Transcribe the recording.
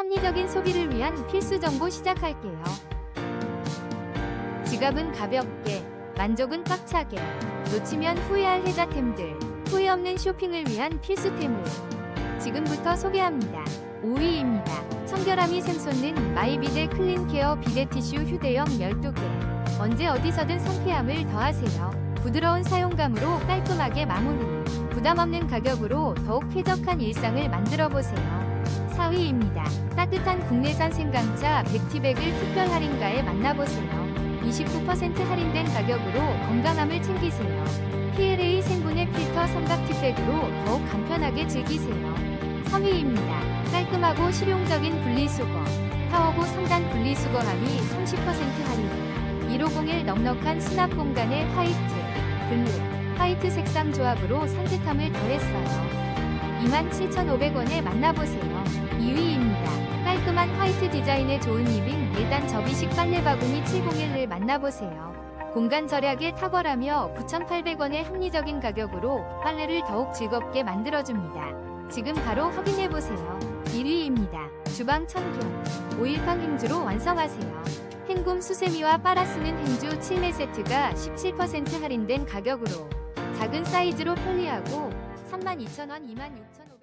합리적인 소비를 위한 필수 정보 시작할게요. 지갑은 가볍게, 만족은 꽉차게, 놓치면 후회할 혜자템들, 후회 없는 쇼핑을 위한 필수템을 지금부터 소개합니다. 5위입니다. 청결함이 샘솟는 마이비데 클린케어 비데 티슈 휴대용 12개. 언제 어디서든 상쾌함을 더하세요. 부드러운 사용감으로 깔끔하게 마무리. 부담 없는 가격으로 더욱 쾌적한 일상을 만들어 보세요. 4위입니다. 따뜻한 국내산 생강차 백티백을 특별 할인가에 만나보세요. 29% 할인된 가격으로 건강함을 챙기세요. PLA 생분해 필터 삼각 티백으로 더욱 간편하게 즐기세요. 3위입니다. 깔끔하고 실용적인 분리수거. 파워고 3단 분리수거함이 30% 할인. 1501 넉넉한 수납 공간의 화이트, 블루, 화이트 색상 조합으로 산뜻함을 더했어요. 27,500원에 만나보세요. 2위입니다. 깔끔한 화이트 디자인의 좋은 리빙 1단 접이식 빨래 바구니 701을 만나보세요. 공간 절약에 탁월하며 9,800원의 합리적인 가격으로 빨래를 더욱 즐겁게 만들어줍니다. 지금 바로 확인해보세요. 1위입니다. 주방 청경. 오일팡 행주로 완성하세요. 헹굼 수세미와 빨아 쓰는 행주 7매 세트가 17% 할인된 가격으로 작은 사이즈로 편리하고 32,000원 26,500원